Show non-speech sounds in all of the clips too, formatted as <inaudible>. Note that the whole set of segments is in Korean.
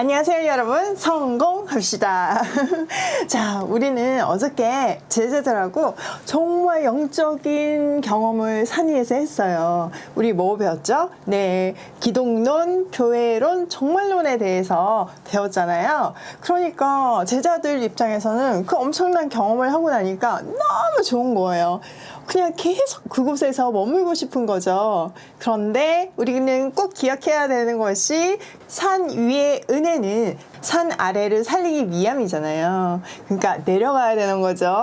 안녕하세요, 여러분. 성공합시다. <laughs> 자, 우리는 어저께 제자들하고 정말 영적인 경험을 산 위에서 했어요. 우리 뭐 배웠죠? 네. 기독론, 교회론, 정말론에 대해서 배웠잖아요. 그러니까 제자들 입장에서는 그 엄청난 경험을 하고 나니까 너무 좋은 거예요. 그냥 계속 그곳에서 머물고 싶은 거죠. 그런데 우리는 꼭 기억해야 되는 것이 산 위의 은혜는 산 아래를 살리기 위함이잖아요. 그러니까 내려가야 되는 거죠.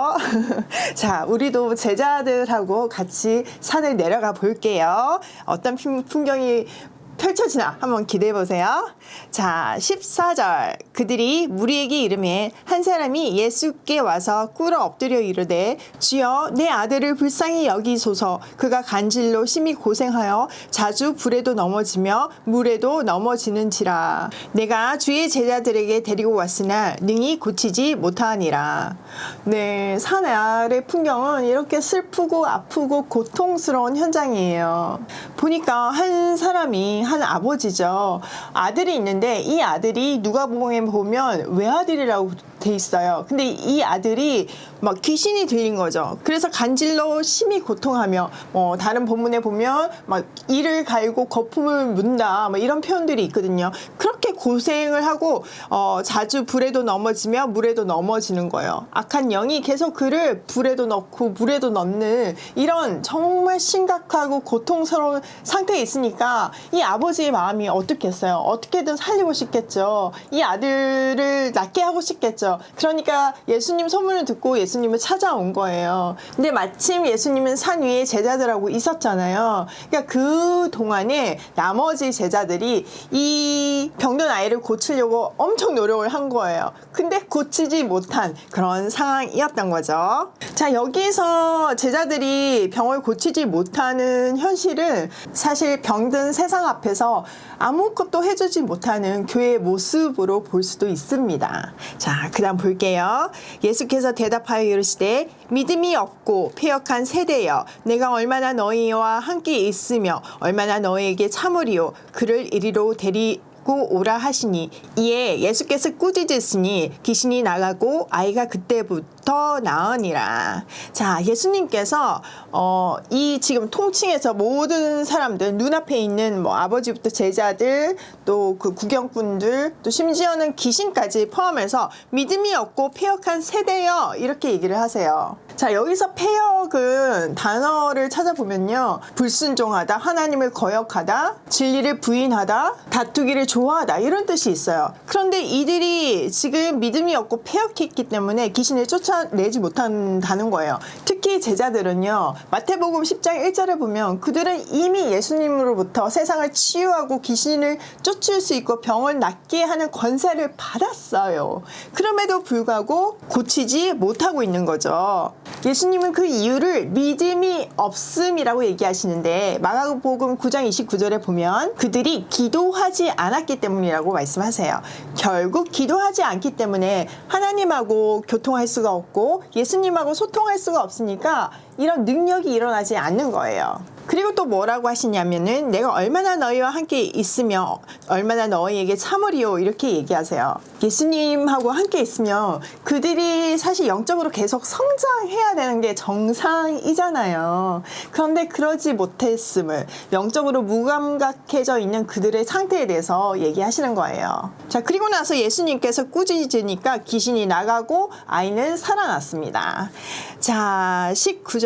<laughs> 자, 우리도 제자들하고 같이 산을 내려가 볼게요. 어떤 풍- 풍경이 펼쳐지나 한번 기대해 보세요. 자, 14절. 그들이 무리에게 이름해 한 사람이 예수께 와서 꿇어 엎드려 이르되 주여 내 아들을 불쌍히 여기소서 그가 간질로 심히 고생하여 자주 불에도 넘어지며 물에도 넘어지는지라 내가 주의 제자들에게 데리고 왔으나 능히 고치지 못하니라. 네, 산 아래 풍경은 이렇게 슬프고 아프고 고통스러운 현장이에요. 보니까 한 사람이 한 아버지죠. 아들이 있는데 이 아들이 누가복음에 보면 외아들이라고 돼 있어요. 근데 이 아들이 막 귀신이 들린 거죠. 그래서 간질로 심히 고통하며 뭐 다른 본문에 보면 막 이를 갈고 거품을 문다 뭐 이런 표현들이 있거든요. 그렇게 고생을 하고 어, 자주 불에도 넘어지며 물에도 넘어지는 거예요. 악한 영이 계속 그를 불에도 넣고 물에도 넣는 이런 정말 심각하고 고통스러운 상태에 있으니까 이 아버지의 마음이 어떻겠어요? 어떻게든 살리고 싶겠죠. 이 아들을 낫게 하고 싶겠죠. 그러니까 예수님 소문을 듣고 예수님을 찾아온 거예요. 근데 마침 예수님은 산 위에 제자들하고 있었잖아요. 그러니까 그 동안에 나머지 제자들이 이 병든 아이를 고치려고 엄청 노력을 한 거예요. 근데 고치지 못한 그런 상황이었던 거죠. 자, 여기서 제자들이 병을 고치지 못하는 현실은 사실 병든 세상 앞에서 아무것도 해주지 못하는 교회의 모습으로 볼 수도 있습니다. 자, 그 다음 볼게요. 예수께서 대답하여 이르시되 믿음이 없고 폐역한 세대여 내가 얼마나 너희와 함께 있으며 얼마나 너희에게 참으리요 그를 이리로 데리 고 오라 하시니 이에 예수께서 꾸짖으시니 귀신이 나가고 아이가 그때부터 나으니라. 자, 예수님께서 어, 이 지금 통칭해서 모든 사람들 눈앞에 있는 뭐 아버지부터 제자들 또 그 구경꾼들 또 심지어는 귀신까지 포함해서 믿음이 없고 폐역한 세대여 이렇게 얘기를 하세요. 자, 여기서 폐역은 단어를 찾아보면요. 불순종하다, 하나님을 거역하다, 진리를 부인하다, 다투기를 좋아하다 이런 뜻이 있어요. 그런데 이들이 지금 믿음이 없고 폐역했기 때문에 귀신을 쫓아 내지 못한다는 거예요. 특히 제자들은요. 마태복음 10장 1절에 보면 그들은 이미 예수님으로부터 세상을 치유하고 귀신을 쫓을 수 있고 병을 낫게 하는 권세를 받았어요. 그럼에도 불구하고 고치지 못하고 있는 거죠. 예수님은 그 이유를 믿음이 없음이라고 얘기하시는데 마가복음 9장 29절에 보면 그들이 기도하지 않았기 때문이라고 말씀하세요. 결국 기도하지 않기 때문에 하나님하고 교통할 수가 없고 예수님하고 소통할 수가 없으니까 이런 능력이 일어나지 않는 거예요. 그리고 또 뭐라고 하시냐면은 내가 얼마나 너희와 함께 있으며 얼마나 너희에게 참으리요 이렇게 얘기하세요. 예수님하고 함께 있으면 그들이 사실 영적으로 계속 성장해야 되는 게 정상이잖아요. 그런데 그러지 못했음을 영적으로 무감각해져 있는 그들의 상태에 대해서 얘기하시는 거예요. 자, 그리고 나서 예수님께서 꾸짖으니까 귀신이 나가고 아이는 살아났습니다. 자, 19절.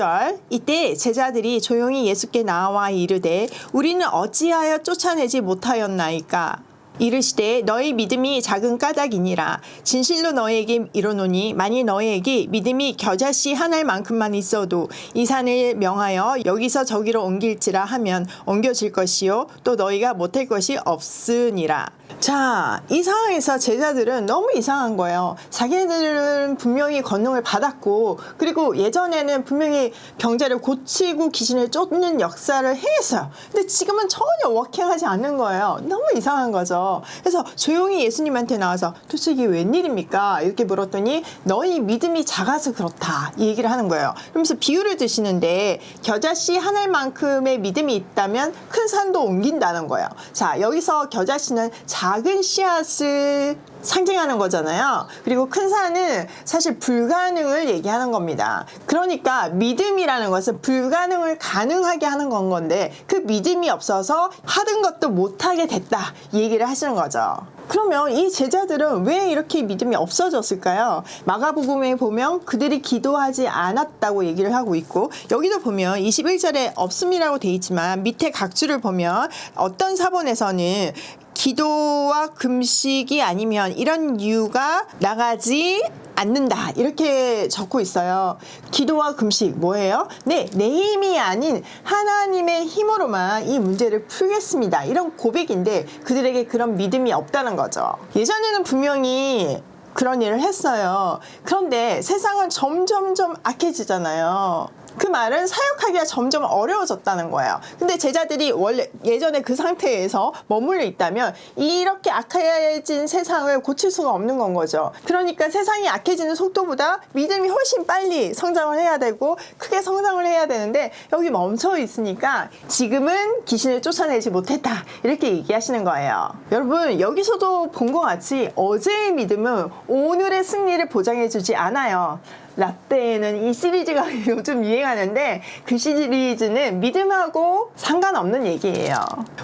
이때 제자들이 조용히 예수께 나와 이르되 우리는 어찌하여 쫓아내지 못하였나이까? 이르시되 너희 믿음이 작은 까닭이니라 진실로 너희에게 이르노니 만일 너희에게 믿음이 겨자씨 한 알만큼만 있어도 이 산을 명하여 여기서 저기로 옮길지라 하면 옮겨질 것이요 또 너희가 못할 것이 없으니라 자, 이 상황에서 제자들은 너무 이상한 거예요. 자기들은 분명히 권능을 받았고, 그리고 예전에는 분명히 병자를 고치고 귀신을 쫓는 역사를 행했어요. 근데 지금은 전혀 워킹하지 않는 거예요. 너무 이상한 거죠. 그래서 조용히 예수님한테 나와서 이게 웬일입니까? 이렇게 물었더니 너희 믿음이 작아서 그렇다. 이 얘기를 하는 거예요. 그러면서 비유를 드시는데 겨자씨 하늘만큼의 믿음이 있다면 큰 산도 옮긴다는 거예요. 자, 여기서 겨자씨는 작은 씨앗을 상징하는 거잖아요. 그리고 큰 산은 사실 불가능을 얘기하는 겁니다. 그러니까 믿음이라는 것은 불가능을 가능하게 하는 건 건데 그 믿음이 없어서 하던 것도 못하게 됐다 이 얘기를 하시는 거죠. 그러면 이 제자들은 왜 이렇게 믿음이 없어졌을까요? 마가복음에 보면 그들이 기도하지 않았다고 얘기를 하고 있고 여기도 보면 21절에 없음이라고 돼 있지만 밑에 각주를 보면 어떤 사본에서는 기도와 금식이 아니면 이런 이유가 나가지 않는다 이렇게 적고 있어요. 기도와 금식 뭐예요? 네, 내 힘이 아닌 하나님의 힘으로만 이 문제를 풀겠습니다. 이런 고백인데 그들에게 그런 믿음이 없다는 거죠. 예전에는 분명히 그런 일을 했어요. 그런데 세상은 점점점 악해지잖아요. 그 말은 사역하기가 점점 어려워졌다는 거예요. 근데 제자들이 원래 예전에 그 상태에서 머물러 있다면 이렇게 악해진 세상을 고칠 수가 없는 건 거죠. 그러니까 세상이 악해지는 속도보다 믿음이 훨씬 빨리 성장을 해야 되고 크게 성장을 해야 되는데 여기 멈춰 있으니까 지금은 귀신을 쫓아내지 못했다. 이렇게 얘기하시는 거예요. 여러분, 여기서도 본 것 같이 어제의 믿음은 오늘의 승리를 보장해 주지 않아요. 라떼에는 이 시리즈가 <laughs> 요즘 유행하는데 그 시리즈는 믿음하고 상관없는 얘기예요.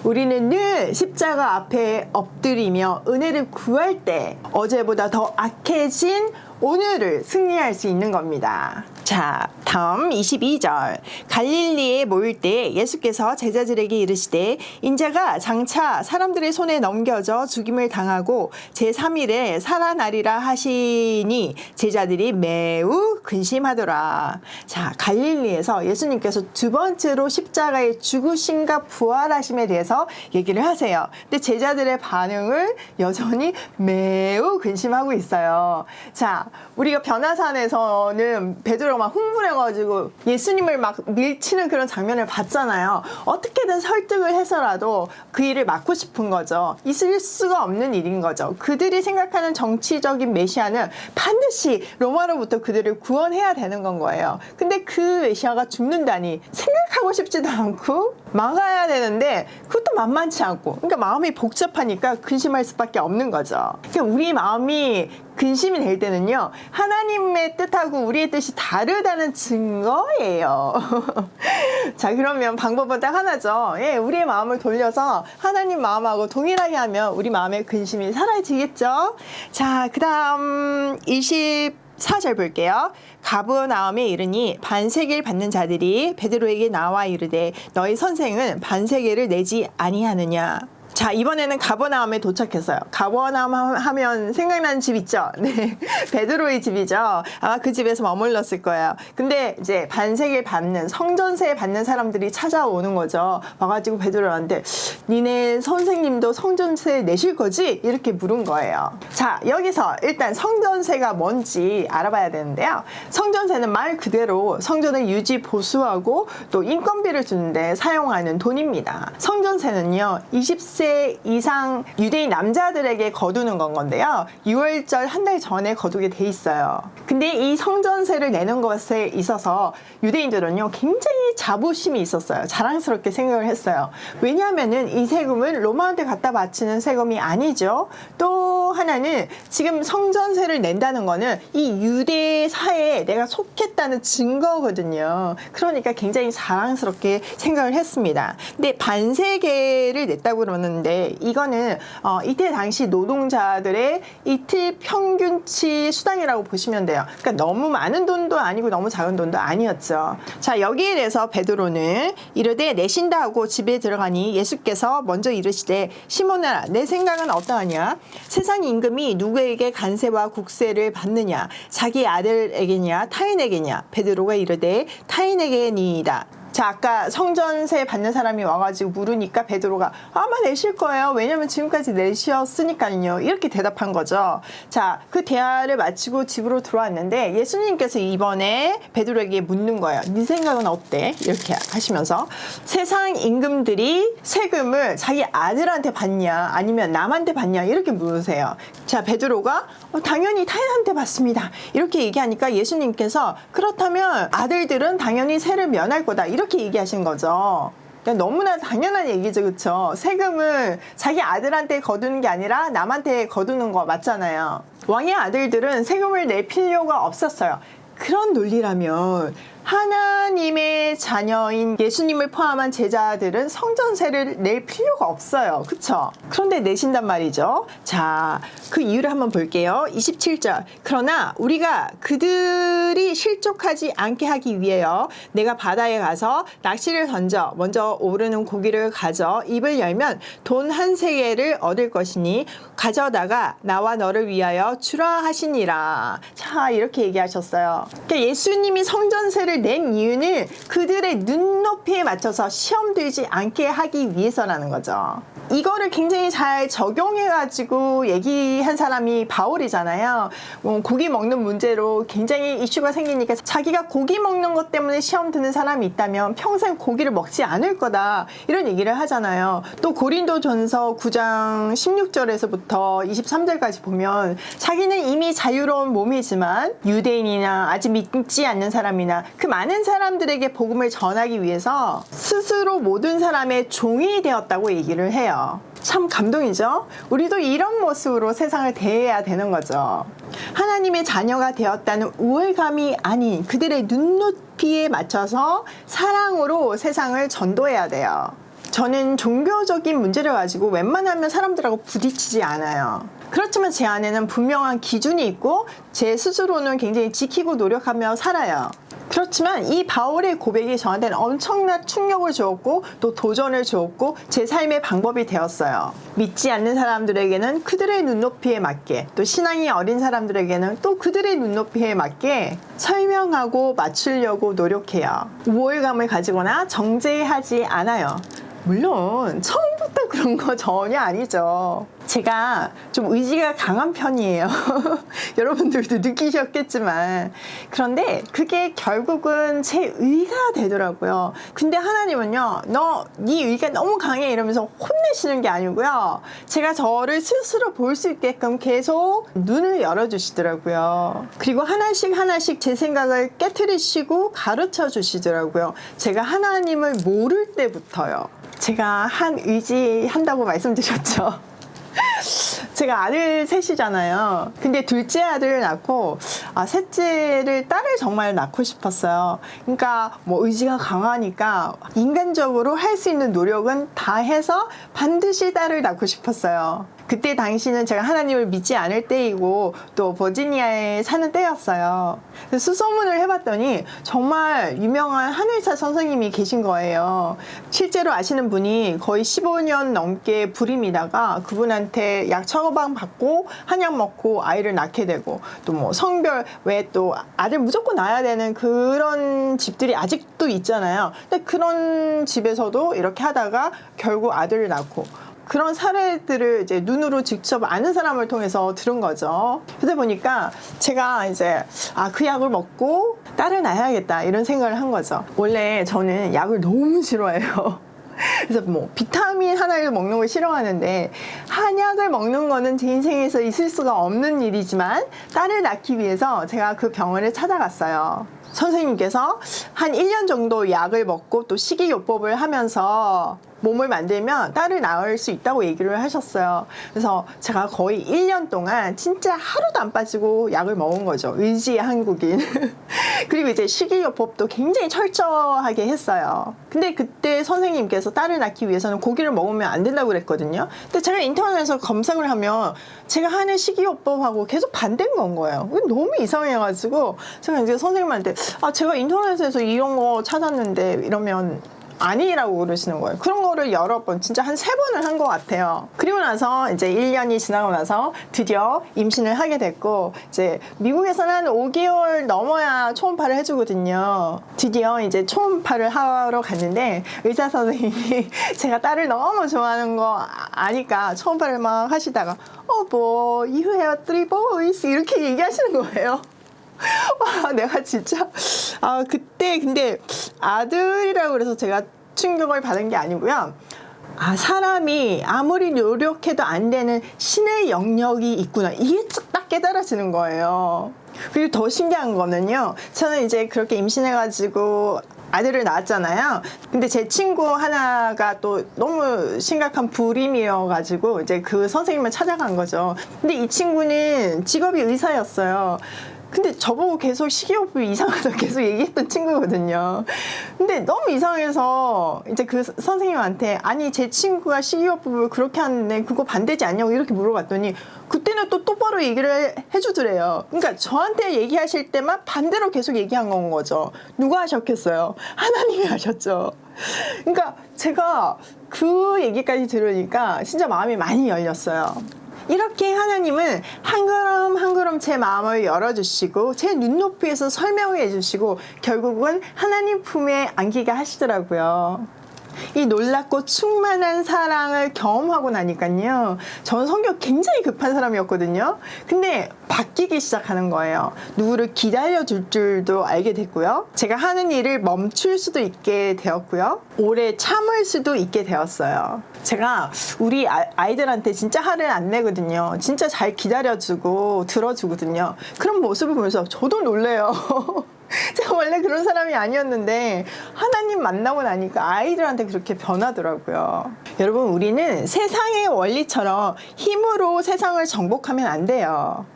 우리는 늘 십자가 앞에 엎드리며 은혜를 구할 때 어제보다 더 악해진 오늘을 승리할 수 있는 겁니다. 자, 다음 22절. 갈릴리에 모일 때 예수께서 제자들에게 이르시되 인자가 장차 사람들의 손에 넘겨져 죽임을 당하고 제3일에 살아나리라 하시니 제자들이 매우 근심하더라. 자, 갈릴리에서 예수님께서 두 번째로 십자가에 죽으심과 부활하심에 대해서 얘기를 하세요. 근데 제자들의 반응을 여전히 매우 근심하고 있어요. 자, 우리가 변화산에서는 베드로가 막 흥분해가지고 예수님을 막 밀치는 그런 장면을 봤잖아요. 어떻게든 설득을 해서라도 그 일을 막고 싶은 거죠. 있을 수가 없는 일인 거죠. 그들이 생각하는 정치적인 메시아는 반드시 로마로부터 그들을 구원해야 되는 건 거예요. 근데 그 메시아가 죽는다니 생각하고 싶지도 않고 막아야 되는데 그것도 만만치 않고 그러니까 마음이 복잡하니까 근심할 수밖에 없는 거죠. 그러니까 우리 마음이 근심이 될 때는요 하나님의 뜻하고 우리의 뜻이 다르다는 증거예요. <laughs> 자 그러면 방법은 딱 하나죠. 예, 우리의 마음을 돌려서 하나님 마음하고 동일하게 하면 우리 마음의 근심이 사라지겠죠. 자 그다음 20 4절 볼게요. 가브나움에 이르니 반세계를 받는 자들이 베드로에게 나와 이르되 너희 선생은 반세계를 내지 아니하느냐. 자 이번에는 가버나움에 도착했어요. 가버나움 하면 생각나는 집 있죠. <laughs> 네, 베드로의 집이죠. 아마 그 집에서 머물렀을 거예요. 근데 이제 반세계 받는 성전세 받는 사람들이 찾아오는 거죠. 와가지고 베드로한테 니네 선생님도 성전세 내실 거지? 이렇게 물은 거예요. 자 여기서 일단 성전세가 뭔지 알아봐야 되는데요. 성전세는 말 그대로 성전을 유지 보수하고 또 인건비를 주는데 사용하는 돈입니다. 성전세는요 20세 이상 유대인 남자들에게 거두는 건 건데요. 6월절 한 달 전에 거두게 돼 있어요. 근데 이 성전세를 내는 것에 있어서 유대인들은요 굉장히 자부심이 있었어요. 자랑스럽게 생각을 했어요. 왜냐하면은 이 세금은 로마한테 갖다 바치는 세금이 아니죠. 또 하나는 지금 성전세를 낸다는 거는 이 유대 사회에 내가 속했다는 증거거든요. 그러니까 굉장히 자랑스럽게 생각을 했습니다. 근데 반세계를 냈다고 그러는 데 이거는 어, 이때 당시 노동자들의 이틀 평균치 수당이라고 보시면 돼요. 그러니까 너무 많은 돈도 아니고 너무 작은 돈도 아니었죠. 자 여기에 대해서 베드로는 이르되 내신다 하고 집에 들어가니 예수께서 먼저 이르시되 시몬아 내 생각은 어떠하냐 세상 임금이 누구에게 간세와 국세를 받느냐 자기 아들에게냐 타인에게냐 베드로가 이르되 타인에게니이다. 자, 아까 성전세 받는 사람이 와가지고 물으니까 베드로가 아마 내실 거예요. 왜냐면 지금까지 내셨으니까요. 이렇게 대답한 거죠. 자, 그 대화를 마치고 집으로 들어왔는데 예수님께서 이번에 베드로에게 묻는 거예요. 네 생각은 어때? 이렇게 하시면서 세상 임금들이 세금을 자기 아들한테 받냐 아니면 남한테 받냐 이렇게 물으세요. 자, 베드로가 어, 당연히 타인한테 받습니다. 이렇게 얘기하니까 예수님께서 그렇다면 아들들은 당연히 세를 면할 거다. 이렇게 얘기하신 거죠. 그러니까 너무나 당연한 얘기죠, 그쵸? 세금을 자기 아들한테 거두는 게 아니라 남한테 거두는 거 맞잖아요. 왕의 아들들은 세금을 낼 필요가 없었어요. 그런 논리라면 하나님의 자녀인 예수님을 포함한 제자들은 성전세를 낼 필요가 없어요. 그쵸? 그런데 내신단 말이죠. 자, 그 이유를 한번 볼게요. 27절. 그러나 우리가 그들이 실족하지 않게 하기 위해요. 내가 바다에 가서 낚시를 던져 먼저 오르는 고기를 가져 입을 열면 돈 한 세개를 얻을 것이니 가져다가 나와 너를 위하여 주라 하시니라. 자, 이렇게 얘기하셨어요. 그러니까 예수님이 성전세를 낸 이유는 그들의 눈높이에 맞춰서 시험 들지 않게 하기 위해서라는 거죠. 이거를 굉장히 잘 적용해가지고 얘기한 사람이 바울이잖아요. 뭐 고기 먹는 문제로 굉장히 이슈가 생기니까 자기가 고기 먹는 것 때문에 시험 드는 사람이 있다면 평생 고기를 먹지 않을 거다. 이런 얘기를 하잖아요. 또 고린도 전서 9장 16절에서부터 23절까지 보면 자기는 이미 자유로운 몸이지만 유대인이나 아직 믿지 않는 사람이나 그 많은 사람들에게 복음을 전하기 위해서 스스로 모든 사람의 종이 되었다고 얘기를 해요. 참 감동이죠? 우리도 이런 모습으로 세상을 대해야 되는 거죠. 하나님의 자녀가 되었다는 우월감이 아닌 그들의 눈높이에 맞춰서 사랑으로 세상을 전도해야 돼요. 저는 종교적인 문제를 가지고 웬만하면 사람들하고 부딪히지 않아요. 그렇지만 제 안에는 분명한 기준이 있고 제 스스로는 굉장히 지키고 노력하며 살아요. 그렇지만 이 바울의 고백이 저한테는 엄청난 충격을 주었고 또 도전을 주었고 제 삶의 방법이 되었어요. 믿지 않는 사람들에게는 그들의 눈높이에 맞게 또 신앙이 어린 사람들에게는 또 그들의 눈높이에 맞게 설명하고 맞추려고 노력해요. 우월감을 가지거나 정죄하지 않아요. 물론 처음부터 그런 거 전혀 아니죠. 제가 좀 의지가 강한 편이에요. <laughs> 여러분들도 느끼셨겠지만. 그런데 그게 결국은 제 의가 되더라고요. 근데 하나님은요, 너, 네 의가 너무 강해 이러면서 혼내시는 게 아니고요. 제가 저를 스스로 볼 수 있게끔 계속 눈을 열어주시더라고요. 그리고 하나씩 하나씩 제 생각을 깨트리시고 가르쳐 주시더라고요. 제가 하나님을 모를 때부터요. 제가 한 의지 한다고 말씀드렸죠. <laughs> 제가 아들 셋이잖아요. 근데 둘째 아들을 낳고 아 셋째를 딸을 정말 낳고 싶었어요. 그러니까 뭐 의지가 강하니까 인간적으로 할 수 있는 노력은 다 해서 반드시 딸을 낳고 싶었어요. 그때 당시는 제가 하나님을 믿지 않을 때이고 또 버지니아에 사는 때였어요. 수소문을 해봤더니 정말 유명한 한의사 선생님이 계신 거예요. 실제로 아시는 분이 거의 15년 넘게 불임이다가 그분한테 약 처방 받고 한약 먹고 아이를 낳게 되고 또 뭐 성별 왜또 아들 무조건 낳아야 되는 그런 집들이 아직도 있잖아요. 근데 그런 집에서도 이렇게 하다가 결국 아들을 낳고 그런 사례들을 이제 눈으로 직접 아는 사람을 통해서 들은 거죠. 그러다 보니까 제가 이제 아, 그 약을 먹고 딸을 낳아야겠다 이런 생각을 한 거죠. 원래 저는 약을 너무 싫어해요. <laughs> 그래서 뭐 비타민 하나를 먹는 걸 싫어하는데 한약을 먹는 거는 제 인생에서 있을 수가 없는 일이지만 딸을 낳기 위해서 제가 그 병원을 찾아갔어요. 선생님께서 한 1년 정도 약을 먹고 또 식이요법을 하면서 몸을 만들면 딸을 낳을 수 있다고 얘기를 하셨어요. 그래서 제가 거의 1년 동안 진짜 하루도 안 빠지고 약을 먹은 거죠. 의지의 한국인. <laughs> 그리고 이제 식이요법도 굉장히 철저하게 했어요. 근데 그때 선생님께서 딸을 낳기 위해서는 고기를 먹으면 안 된다고 그랬거든요. 근데 제가 인터넷에서 검색을 하면 제가 하는 식이요법하고 계속 반대인 건 거예요. 너무 이상해가지고 제가 이제 선생님한테 아 제가 인터넷에서 이런 거 찾았는데 이러면 아니라고 그러시는 거예요. 그런 거를 여러 번, 진짜 한 세 번을 한 것 같아요. 그리고 나서 이제 1년이 지나고 나서 드디어 임신을 하게 됐고, 이제 미국에서는 한 5개월 넘어야 초음파를 해주거든요. 드디어 이제 초음파를 하러 갔는데, 의사 선생님이 <laughs> 제가 딸을 너무 좋아하는 거 아니까 초음파를 막 하시다가, 어, 뭐, you have three boys? 이렇게 얘기하시는 거예요. <laughs> 와, 내가 진짜. 아, 그때 근데 아들이라고 그래서 제가 충격을 받은 게 아니고요. 아, 사람이 아무리 노력해도 안 되는 신의 영역이 있구나. 이게 딱 깨달아지는 거예요. 그리고 더 신기한 거는요. 저는 이제 그렇게 임신해가지고 아들을 낳았잖아요. 근데 제 친구 하나가 또 너무 심각한 불임이어가지고 이제 그 선생님을 찾아간 거죠. 근데 이 친구는 직업이 의사였어요. 근데 저보고 계속 식이요법이 이상하다 <laughs> 계속 얘기했던 친구거든요. 근데 너무 이상해서 이제 그 선생님한테 아니 제 친구가 식이요법을 그렇게 하는데 그거 반대지 않냐고 이렇게 물어봤더니 그때는 또 똑바로 얘기를 해- 해주더래요. 그러니까 저한테 얘기하실 때만 반대로 계속 얘기한 건 거죠. 누가 하셨겠어요? <laughs> 하나님이 하셨죠. 그러니까 제가 그 얘기까지 들으니까 진짜 마음이 많이 열렸어요. 이렇게 하나님은 한 걸음 한 걸음 제 마음을 열어주시고 제 눈높이에서 설명해 주시고 결국은 하나님 품에 안기게 하시더라고요. 이 놀랍고 충만한 사랑을 경험하고 나니까요. 전 성격 굉장히 급한 사람이었거든요. 근데 바뀌기 시작하는 거예요. 누구를 기다려 줄 줄도 알게 됐고요. 제가 하는 일을 멈출 수도 있게 되었고요. 오래 참을 수도 있게 되었어요. 제가 우리 아- 아이들한테 진짜 화를 안 내거든요. 진짜 잘 기다려주고 들어주거든요. 그런 모습을 보면서 저도 놀래요. <laughs> <laughs> 제가 원래 그런 사람이 아니었는데 하나님 만나고 나니까 아이들한테 그렇게 변하더라고요. 여러분 우리는 세상의 원리처럼 힘으로 세상을 정복하면 안 돼요.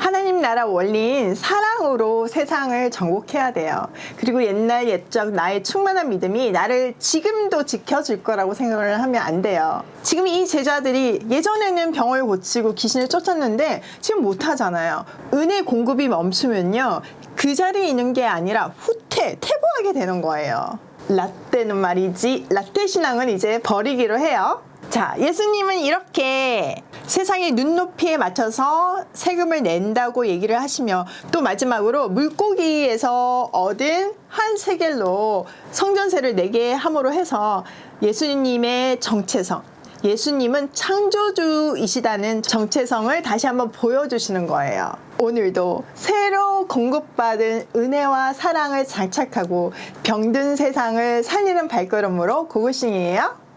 하나님 나라 원리인 사랑으로 세상을 정복해야 돼요. 그리고 옛날 옛적 나의 충만한 믿음이 나를 지금도 지켜줄 거라고 생각을 하면 안 돼요. 지금 이 제자들이 예전에는 병을 고치고 귀신을 쫓았는데 지금 못 하잖아요. 은혜 공급이 멈추면요. 그 자리에 있는 게 아니라 후퇴, 퇴보하게 되는 거예요. 라떼는 말이지, 라떼 신앙은 이제 버리기로 해요. 자, 예수님은 이렇게 세상의 눈높이에 맞춰서 세금을 낸다고 얘기를 하시며 또 마지막으로 물고기에서 얻은 한 세겔로 성전세를 내게 함으로 해서 예수님의 정체성, 예수님은 창조주이시다는 정체성을 다시 한번 보여주시는 거예요. 오늘도 새로 공급받은 은혜와 사랑을 장착하고 병든 세상을 살리는 발걸음으로 고고싱이에요.